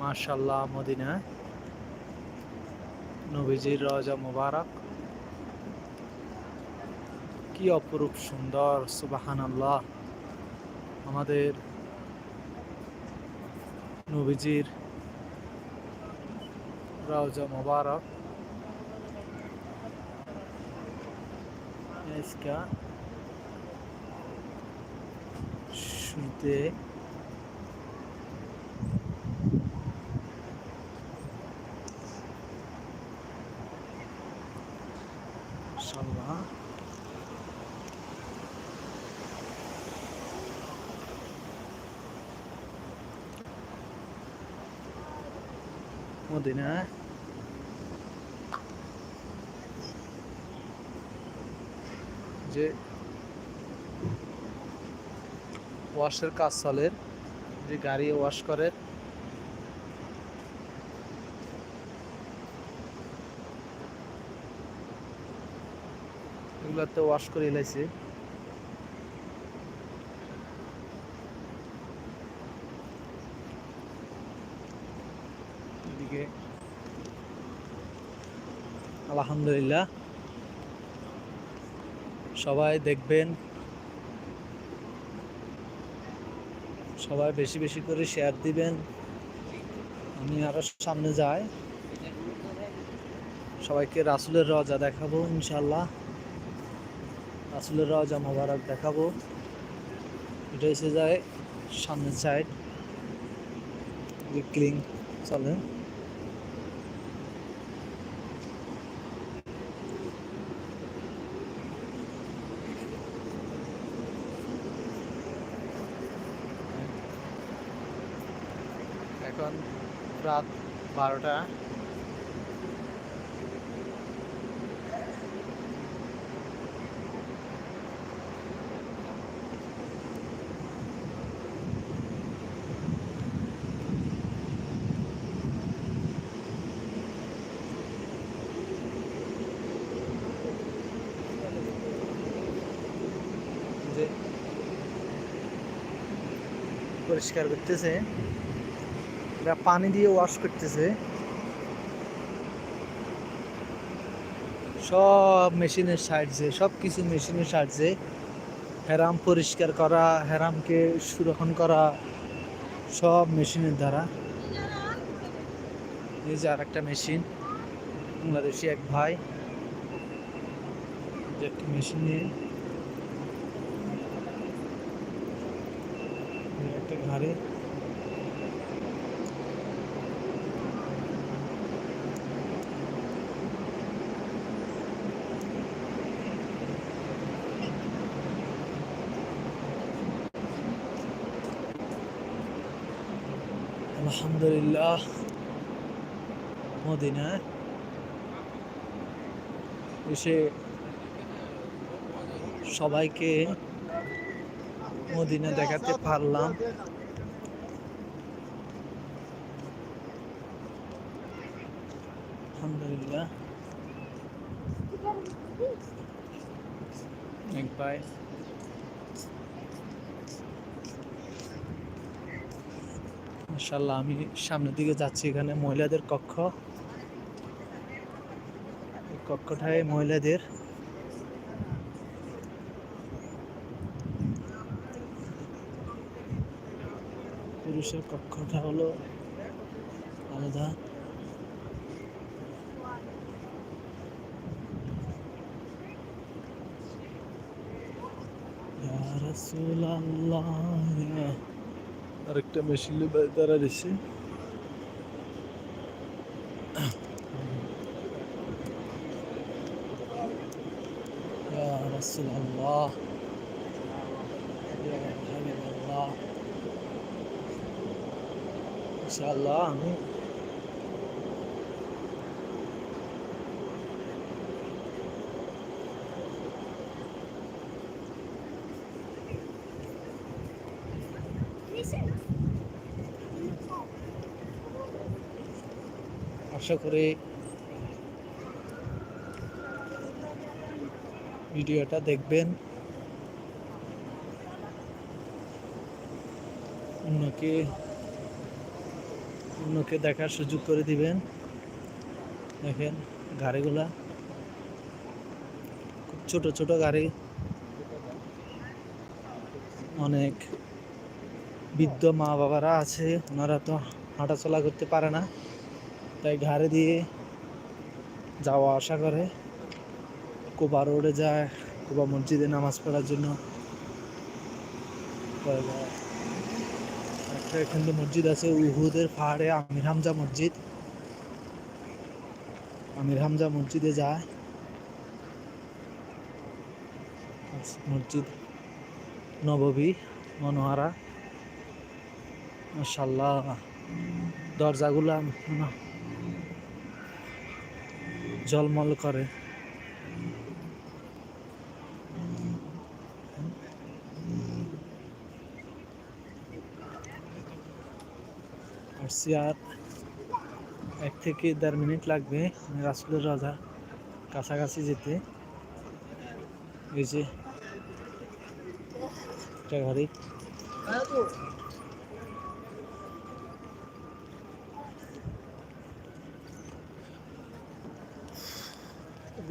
মাশাল্লাহ মদিনা নবীজির রজা মুবারক কি অপরূপ সুন্দর সুবাহান আল্লাহ আমাদের নবীজির রওজা মুবারক इसका শুরুতে মদিনা যে ওয়াশের কাজ চলে যে গাড়ি ওয়াশ করে। এগুলাতে ওয়াশ করে এলাইছে। এদিকে আলহামদুলিল্লাহ। সবাই দেখবেন। সবাই বেশি বেশি করে শেয়ার দিবেন। আমি আরও সামনে যাই। সবাইকে রাসুলের রজা দেখাবো ইনশাল্লাহ রাসুলের রজা মোবারক দেখাবো। এটা এসে যায় সামনের সাইড ক্লিং চলে। এখন রাত বারোটা। যে পরিষ্কার করতেছে। এটা পানি দিয়ে ওয়াশ করতেছে। সব মেশিনের সাহায্যে সব কিছু মেশিনের সাহায্যে হেরাম পরিষ্কার করা, হেরামকে সুরক্ষণ করা, সব মেশিনের দ্বারা। এই যে আর একটা মেশিন, বাংলাদেশি এক ভাই। একটি মেশিন নিয়ে একটা ঘাড়ে আলহামদুলিল্লাহ। মদিনা। এসে সবাইকে মদিনা দেখাতে পারলাম। আলহামদুলিল্লাহ। এক ভাই। মাশাল্লাহ আমি সামনের দিকে যাচ্ছি এখানে মহিলাদের কক্ষ। কক্ষটায় মহিলাদের পুরুষের কক্ষটা হলো আলাদা। রাসূলাল্লাহ, ইয়া আরেকটা মেশিন দাঁড়া ইনশাআল্লাহ আমি আশা করি ভিডিওটা দেখবেন। অন্যকে অন্যকে দেখার সুযোগ করে দিবেন। দেখেন গাড়িগুলা। খুব ছোট ছোট গাড়ি। অনেক বৃদ্ধ মা বাবারা আছে। ওনারা তো হাঁটাচলা করতে পারে না। তাই ঘাড়ে দিয়ে যাওয়া আসা করে। কোবা রোডে যায়, কোবা মসজিদে নামাজ পড়ার জন্য। একটা এখানে মসজিদ আছে, উহুদের পাহাড়ে আমির হামজা মসজিদ। আমির হামজা মসজিদে যায়। মসজিদ নববী মনোহারা। মাশাল্লাহ দরজাগুলা ঝলমল করে। আসছি আর এক থেকে দেড় মিনিট লাগবে রাসুলের রাজা কাছাকাছি যেতে। এই যে গাড়ি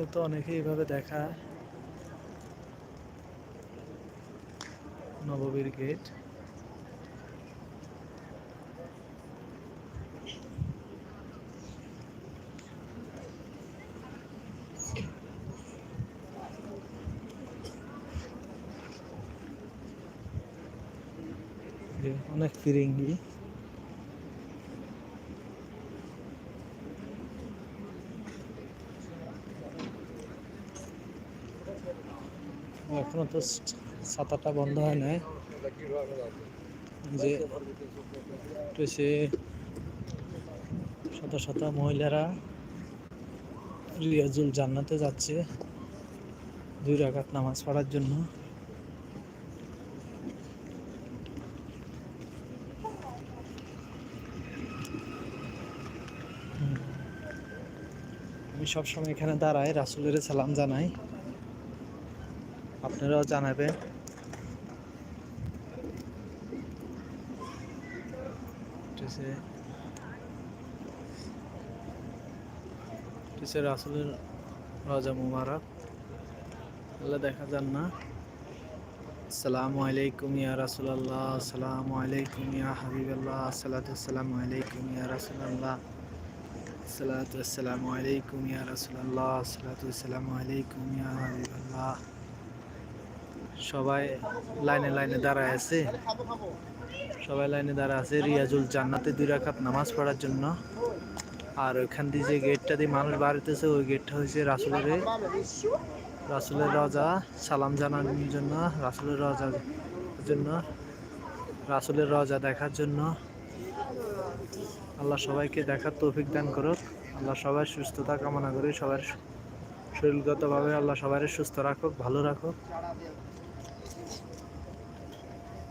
এগুলো তো অনেকেই এইভাবে দেখায় নববীর গেট অনেক ফিরিঙ্গি। এখনও তো ছাতাটা বন্ধ হয় নাই। যে সে শত শত মহিলারা রিয়াজুল জান্নাতে যাচ্ছে দুই রাকাত নামাজ পড়ার জন্য। আমি সবসময় এখানে দাঁড়াই, রাসুলের সালাম জানাই। আপনারাও জানাবেন ঠিক আছে ঠিক আছে রাসুলের রাজা মুবারক আল্লাহ দেখা যান না আসসালামু আলাইকুম ইয়া রাসূলুল্লাহ আসসালামু আলাইকুম ইয়া হাবিবাল্লাহ আসসালাতু আসসালামু আলাইকুম ইয়া রাসূলুল্লাহ আসসালাতু আসসালামু আলাইকুম ইয়া রাসূলুল্লাহ আসসালাতু আসসালামু আলাইকুম ইয়া হাবিবাল্লাহ সবাই লাইনে লাইনে দাঁড়ায় আছে। সবাই লাইনে দাঁড়ায় আছে রিয়াজুল জান্নাতে দুই রাকাত নামাজ পড়ার জন্য। আর ওইখান দিয়ে যে গেটটা দিয়ে মানুষ বাড়িতেছে ওই গেটটা হয়েছে রাসুলের রাসুলের রাজা সালাম জানানোর জন্য, রাসুলের রাজার জন্য, রাসুলের রাজা দেখার জন্য। আল্লাহ সবাইকে দেখার তৌফিক দান করুক। আল্লাহ সবার সুস্থতা কামনা করি, সবার শরীরগতভাবে আল্লাহ সবাই সুস্থ রাখুক, ভালো রাখুক।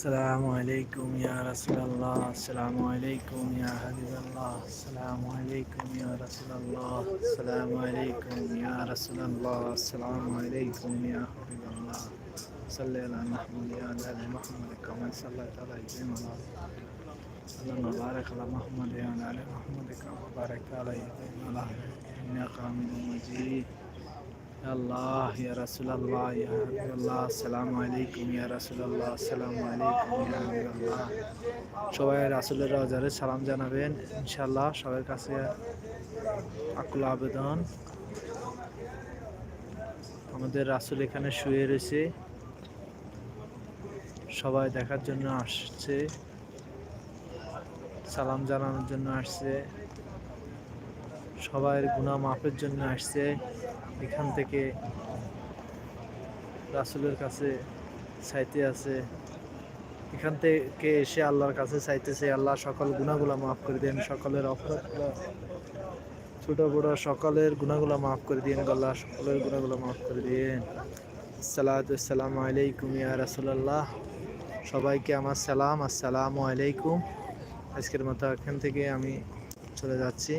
السلام عليكم يا رسول الله. السلام عليكم يا حبيب الله. السلام عليكم يا رسول الله. السلام عليكم يا رسول الله. السلام عليكم يا حبيب الله. صل على محمد يا آل محمد كما صليت على إبراهيم اللهم بارك على محمد يا آل محمد كما باركت على إبراهيم. إنك حميد مجيد. আল্লাহ, ইয়া রাসূলুল্লাহ, ইয়া হাবিবাল্লাহ, আসসালামু আলাইকুম, ইয়া রাসূলুল্লাহ, আসসালামু আলাইকুম, ইয়া হাবিবাল্লাহ। সবাই রাসূলের রওজারে সালাম জানাবেন, ইনশাআল্লাহ সবার কাছে আকুল আবেদন। আমাদের রাসূল এখানে শুয়ে রয়েছে। সবাই দেখার জন্য আসছে, সালাম জানানোর জন্য আসছে। সবাই গুণা মাফের জন্য আসছে। এখান থেকে রাসুলের কাছে সাইতে আছে। এখান থেকে এসে আল্লাহর কাছে চাইতেছে আল্লাহ সকল গুণাগুলো মাফ করে দেন সকলের অপরাধগুলো, ছোট বড় সকলের গুণাগুলো মাফ করে দিন আল্লাহ সকলের গুণাগুলো মাফ করে দিন সালাতাম আলাইকুম ইয়া রাসুলাল্লাহ। সবাইকে আমার সালাম, আসসালামু আলাইকুম। আজকের মতো এখান থেকে আমি চলে যাচ্ছি।